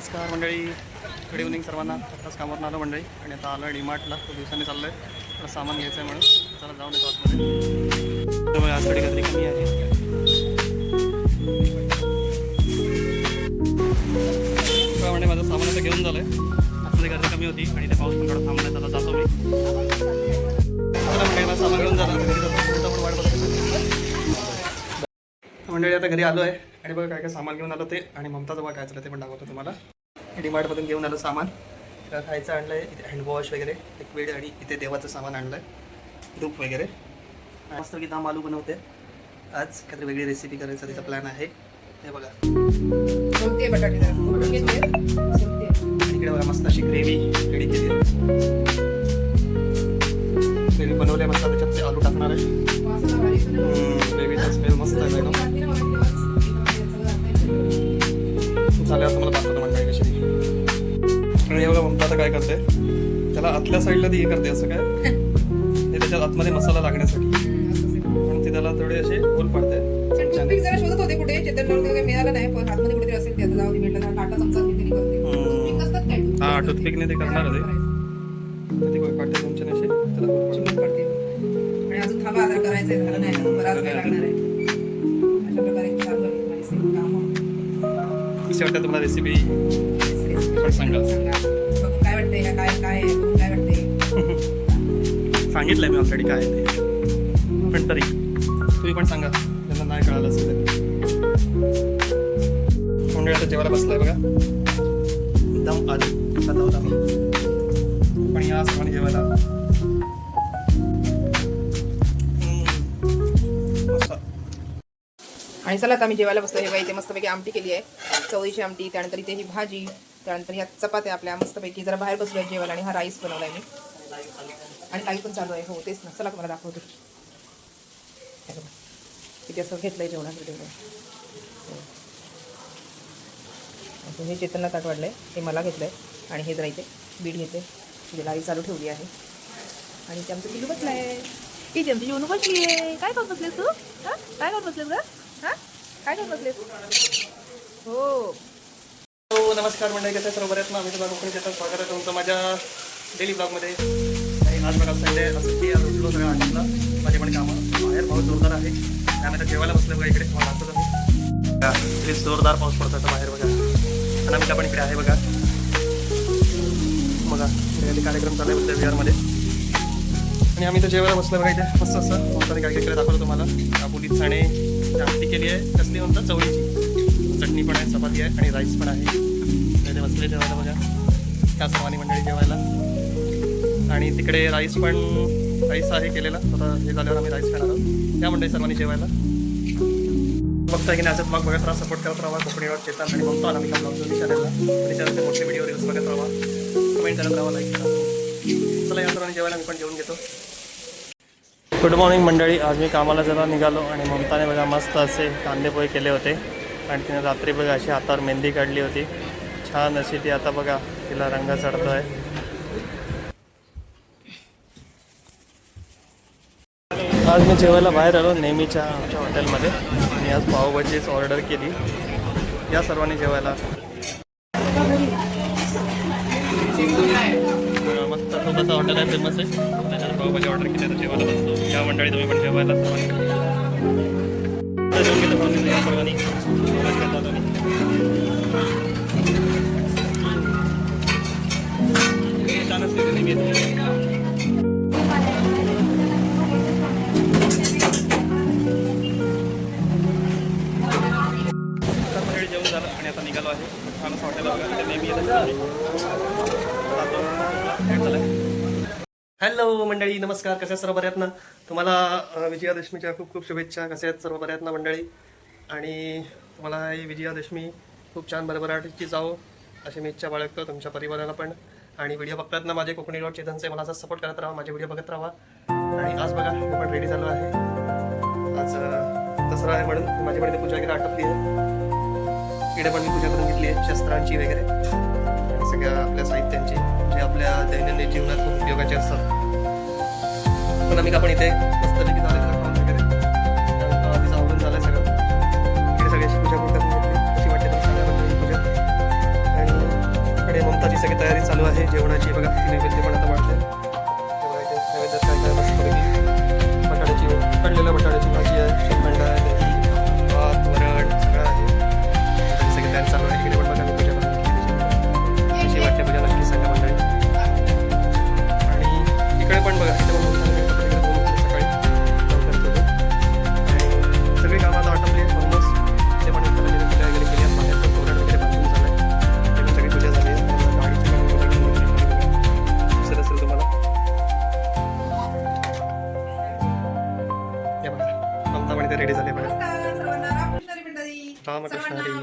नमस्कार मंडळी. Good evening सर्वांना. आत्ताच कामावरून आलो मंडळी. आणि आता आलो डीमार्टला खूप दिवसांनी चाललो आहे थोडं सामान घ्यायचं आहे म्हणून. चला जाऊन येतो आतमध्ये. त्यामुळे आज थोडी काहीतरी कमी आहे. म्हणजे माझं सामान आता घेऊन झालं आहे आतमध्ये गर्दी कमी होती आणि ते पाऊस पण थोडा थांबला आता जातो मी चला मंडळी माझं सामान घेऊन झालं घरी जातो पण वाट बघतो मंडळी आता घरी आलो आहे आणि बघा काय काय सामान घेऊन आलो ते. आणि ममताचं बघा काय झालं ते पण दाखवतो तुम्हाला. डीमार्टमधून घेऊन आलो सामान. खायचं आणलं आहे इथे हँडवॉश वगैरे लिक्विड आणि इथे देवाचं सामान आणलं आहे धूप वगैरे. मस्त की दाम आलू बनवते. आज काहीतरी वेगळी रेसिपी करायचा तिचा प्लॅन आहे. हे बघा. इकडे बघा मस्त अशी ग्रेव्ही रेडी केली ग्रेव्ही बनवली मस्त त्याच्यात आलू टाकणार आहे. ग्रेव्हीचा स्मेल मस्त आहे घातलंय. झाल्यावर तुम्हाला दाखवतो मंडळी कशी. आणि बघा ममता आता काय करते त्याला आतल्या साईडला ती हे करते असं काय हे त्याच्यात आतमध्ये मसाला लागण्यासाठी असं. म्हणून ती त्याला थोडी असे गोल पाडते जरा शोधत होते कुठे चेतन लावून काही मिळालं नाही पण असेल ते जाऊ चमचा करते हा, ते करणार होते. करायचं. ती तुमच्या असे त्याला गोल पाडते. चिमूट पडते आणि अजून थांबा आता करायचंय झालं नाही अजून बराच वेळ लागणार आहे अशा प्रकारे चालू आहे कामं. कशी वाटतं तुम्हाला रेसिपी सांगा. काय वाटतंय का काय काय काय मी ऑलरेडी काय ते. पण तरी तुम्ही पण सांगा. त्यांना नाही कळालं असेल मंडळी आता जेवायला बसलाय बघा. एकदम आधी. खाता होता पण या सर्वांनी जेवायला. आणि चला आता आम्ही जेवायला बसतो हे इथे मस्तपैकी आमटी केली आहे. चवळीची आमटी त्यानंतर इथे ही भाजी त्यानंतर ह्या चपात्या आपल्या मस्तपैकी. जरा बाहेर बसलो जेवायला आणि हा राईस बनवलाय मी. आणि काही पण चालू आहे. हो तेच ना. चला तुम्हाला दाखवतो. हे बघा. इथे असं आहे जेवणासाठी हो. हे चेतनला ताट आहे हे मला घेतलं आहे आणि हे जरा इथे बीट घेते. म्हणजे लाई चालू ठेवली आहे. आणि ते आमचं पिलू आहे ती आमची जेवण बसली आहे. काय करत बसलेस तू? हां? काय करत बसलेस ग? काय करत बसलेस हो. हो नमस्कार मंडळी कसं सर्व बऱ्याच ना? आम्ही तुम्हाला कोकणी देतात. स्वागत आहे तुमचं माझ्या डेली ब्लॉगमध्ये आणि आज बघा संडे असं की आज उठलो सगळं आठवला माझे पण कामं बाहेर पाऊस जोरदार आहे. त्यामुळे आता जेवायला बसलं बघा इकडे. मला असं इकडे जोरदार पाऊस पडतो आता बाहेर बघा. आणि आम्ही पण इकडे आहे बघा. बघा इकडे कार्यक्रम चालू आहे बुद्ध विहारमध्ये आणि आम्ही तर जेवायला बसलो बघा इथे. मस्त असं. मोठ्याने काय काय केलं दाखवलं तुम्हाला. काबुली चणे आमटी केली आहे. कसली म्हणतात चवळीची. चटणी पण आहे चपाती आहे आणि राईस पण आहे. इथे बसले जेवायला बघा. त्या सर्वांनी मंडळी जेवायला. आणि तिकडे राईस पण राईस आहे केलेला. आता हे झाल्यावर आम्ही राईस खाणार आहोत. त्या मंडळी सर्वांनी जेवायला. बघता की नाही असं बघत राहा सपोर्ट करत राहा. कोकणीवर चेतन. आणि बघतो आम्ही ब्लॉग दोन्ही चॅनलला आणि चॅनलचे मोठे व्हिडिओ रील्स बघत राहा. कमेंट करत राहा लाईक करा. चला या सर्वांनी जेवायला. मी पण जेवून घेतो. गुड मॉर्निंग मंडळी. आज मी कामाला जरा निघालो आणि ममताने बघा मस्त असे कांदे पोहे केले होते. आणि तिने रात्री बघा अशी हातावर मेहंदी काढली होती. छान अशी ती आता बघा तिला रंग चढतो आहे आज मी जेवायला बाहेर आलो नेहमीच्या आमच्या हॉटेलमध्ये. आणि आज पावभाजीच ऑर्डर केली. या सर्वांनी जेवायला. मस्त मस्त खूपच हॉटेल आहे फेमस आहे. त्याच्यात पावभाजी ऑर्डर केली तर जेवायला बसतो या मंडळी तुम्ही पण जेवायला सर्वांनी तर जेवून घेतो पण या सर्वांनी जेवण घेतो तुम्ही छान असते ते नेहमी आता मंडळी जेवण झालं आणि आता निघालो आहे छान असं हॉटेल बघा इथे नेहमी येत हॅलो मंडळी नमस्कार. कसे आहेत सर्व बऱ्यात ना तुम्हाला विजयादशमीच्या खूप खूप शुभेच्छा. कसे आहेत सर्व बऱ्यात ना मंडळी? आणि तुम्हाला ही विजयादशमी खूप छान भरभराटीची जावो अशी मी इच्छा बाळगतो तुमच्या परिवाराला पण. आणि व्हिडिओ बघतात ना माझे कोकणी डॉट चेतनचे मला असं सपोर्ट करत राहा माझे व्हिडिओ बघत राहा. आणि आज बघा मी पण रेडी झालो आहे. आज दसरा आहे म्हणून. माझी पण पूजा वगैरे आटपली आहे. इकडे पण मी पूजा करून घेतली आहे शस्त्रांची वगैरे. असतात पण आम्ही आपण इथे मस्तपैकी झाले लग्न वगैरे. त्यानंतर आवडून झालं सगळं. इकडे सगळ्याची पूजा करून घेतली कशी वाटते तर पूजा. आणि ममताची सगळी तयारी चालू आहे जेवणाची. बघा नैवेद्य पण आता वाटते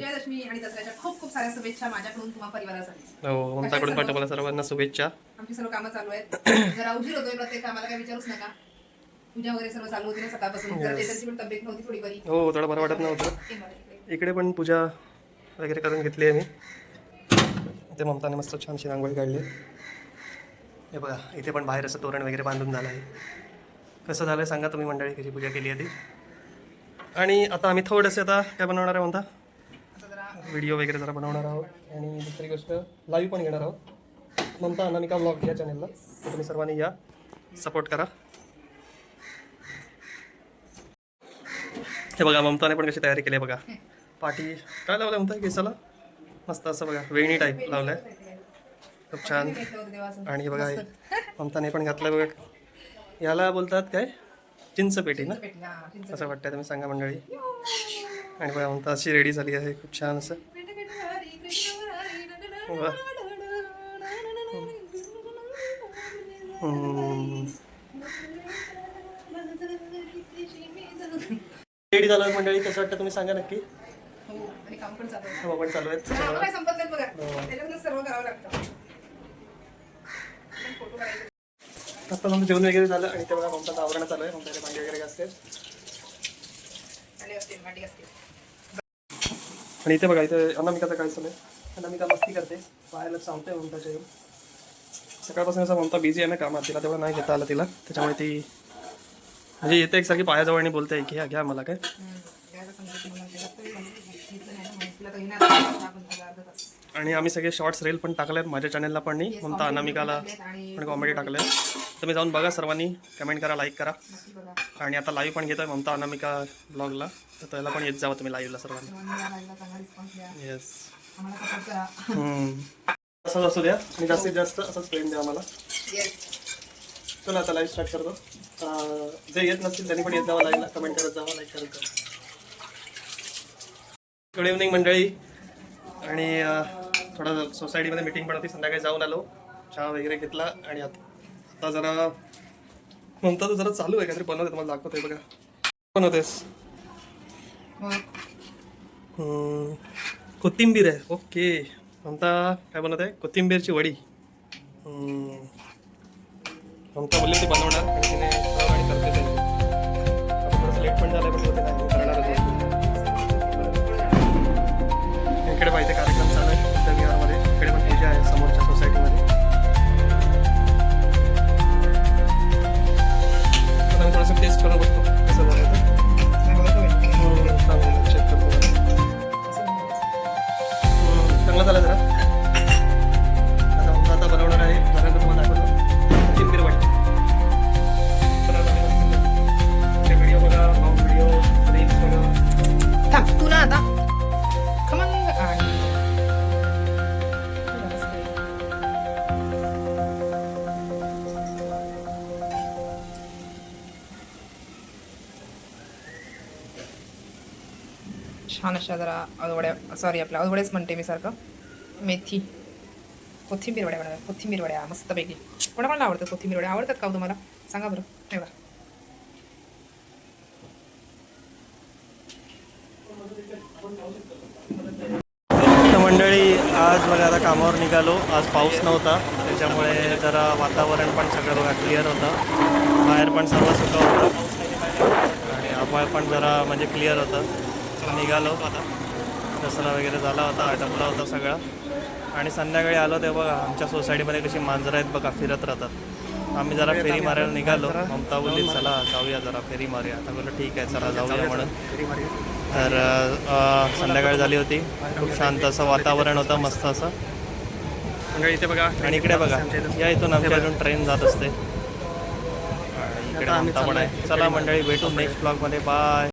विजयादशमी आणि दसऱ्याच्या खूप खूप साऱ्या शुभेच्छा माझ्याकडून तुम्हा परिवारासाठी. हो ममताकडून पण तुम्हाला सर्वांना शुभेच्छा. आमची सर्व कामं चालू आहेत. जरा उशीर होतोय प्रत्येक कामाला काय विचारूच नका. पूजा वगैरे सर्व चालू होती ना सकाळपासून. तर त्याची पण तब्येत नव्हती थोडी बरी हो थोडं बरं वाटत नव्हतं. ते इकडे. पण पूजा वगैरे करून घेतली आहे मी. इथे ममताने मस्त छानशी रांगोळी काढली हे बघा इथे पण बाहेर असं तोरण वगैरे बांधून झालं आहे. कसं झालं आहे सांगा तुम्ही मंडळी कशी पूजा केली आहे ती आणि आता आम्ही थोडंसं आता काय बनवणार आहे म्हणता व्हिडिओ वगैरे जरा बनवणार आहोत. आणि दुसरी गोष्ट लाईव्ह पण घेणार आहोत. ममता अनामिका ब्लॉग या चॅनलला तुम्ही सर्वांनी या. सपोर्ट करा. हे बघा ममताने पण कशी तयारी केली आहे बघा. पाठी काय लावलं ममता? केसाला? मस्त असं बघा. वेणी टाईप लावलं आहे खूप छान. आणि हे बघा ममताने पण घातलं बघा. याला बोलतात काय? चिंचपेटी ना? असं वाटतंय तुम्ही सांगा मंडळी. आणि बघा ममता अशी रेडी झाली आहे. खूप छान असं. रेडी झालं मंडळी कसं वाटतं तुम्ही सांगा नक्की. हो, काम पण चालू आहे. हो पण चालू आहेत पण नाही बघा हो. आता आमचं जेवण वगैरे झालं आणि ते बघा ममताचं आवरण चालू आहे. ममताचे भांडी वगैरे घासते भांडी असतील, भांडी असतील. आणि इथे बघा इथे अनामिकाचं काय चालू आहे? अनामिका मस्ती करते. बाहेरला सांगते ममताच्या येऊन. सकाळपासून असं ममता बिझी आहे ना कामात तिला तेवढं नाही घेता आलं तिला. त्याच्यामुळे ती म्हणजे येते एकसारखी पायाजवळ आणि बोलते घ्या घ्या मला काय. आणि आम्ही सगळे शॉर्ट्स रील पण टाकलेत माझ्या चॅनलला पण नाही. ममता अनामिकाला पण कॉमेडी टाकले तुम्ही जाऊन बघा सर्वांनी कमेंट करा लाईक करा. आणि आता लाईव्ह पण घेतोय ममता अनामिका ब्लॉगला तर त्याला पण येत जावं तुम्ही लाईव्हला सर्वांनी. येस असंच असू द्या. आणि जास्तीत जास्त असंच प्रेम द्या आम्हाला. चला आता लाईव्ह स्टार्ट करतो. जे येत नसतील त्यांनी पण येत जावा लाईव्हला कमेंट करत जावा लाईक करत जावा. गुड इव्हनिंग मंडळी. आणि थोडं सोसायटीमध्ये मीटिंग पण होती. संध्याकाळी जाऊन आलो. चहा वगैरे घेतला. आणि आता आता जरा म्हणता तर जरा चालू आहे काहीतरी बनवते तुम्हाला दाखवते बघा. बनवतेस? हम्म, कोथिंबीर आहे. ओके. म्हणता काय बनवत? आहे कोथिंबीरची वडी. ममता बोलली ती बनवणार आणि तिने आणि करते लेट पण झालं पण छान अशा जरा अळवड्या सॉरी आपल्या अळवड्याच म्हणते मी सारखं. मेथी कोथिंबीर वड्या बनवल्या कोथिंबीर वड्या मस्तपैकी. कोणाकोणाला आवडतं कोथिंबीर वड्या आवडतात का हो तुम्हाला? सांगा बरं. हे बरं मंडळी आज मला आता कामावर निघालो. आज पाऊस नव्हता. त्याच्यामुळे जरा वातावरण पण सगळं बघा क्लिअर होतं. बाहेर पण सर्व सुकं होतं. आणि आभाळ पण जरा म्हणजे क्लिअर होतं. निघालो आता. दसरा वगैरे झाला होता आटपला होता सगळा. आणि संध्याकाळी आलो ते बघा आमच्या सोसायटीमध्ये कशी मांजरं आहेत बघा फिरत राहतात. आम्ही जरा फेरी मारायला निघालो. ममता बोलली चला जाऊया जरा फेरी मारूया. आता बोललो ठीक आहे चला जाऊया म्हणून. तर संध्याकाळ झाली होती. खूप शांत असं वातावरण होतं मस्त असं. इथे बघा आणि इकडे बघा. या इथून आमच्या. इथून ट्रेन जात असते. इकडे ममता पण आहे. चला मंडळी भेटू नेक्स्ट ब्लॉगमध्ये बाय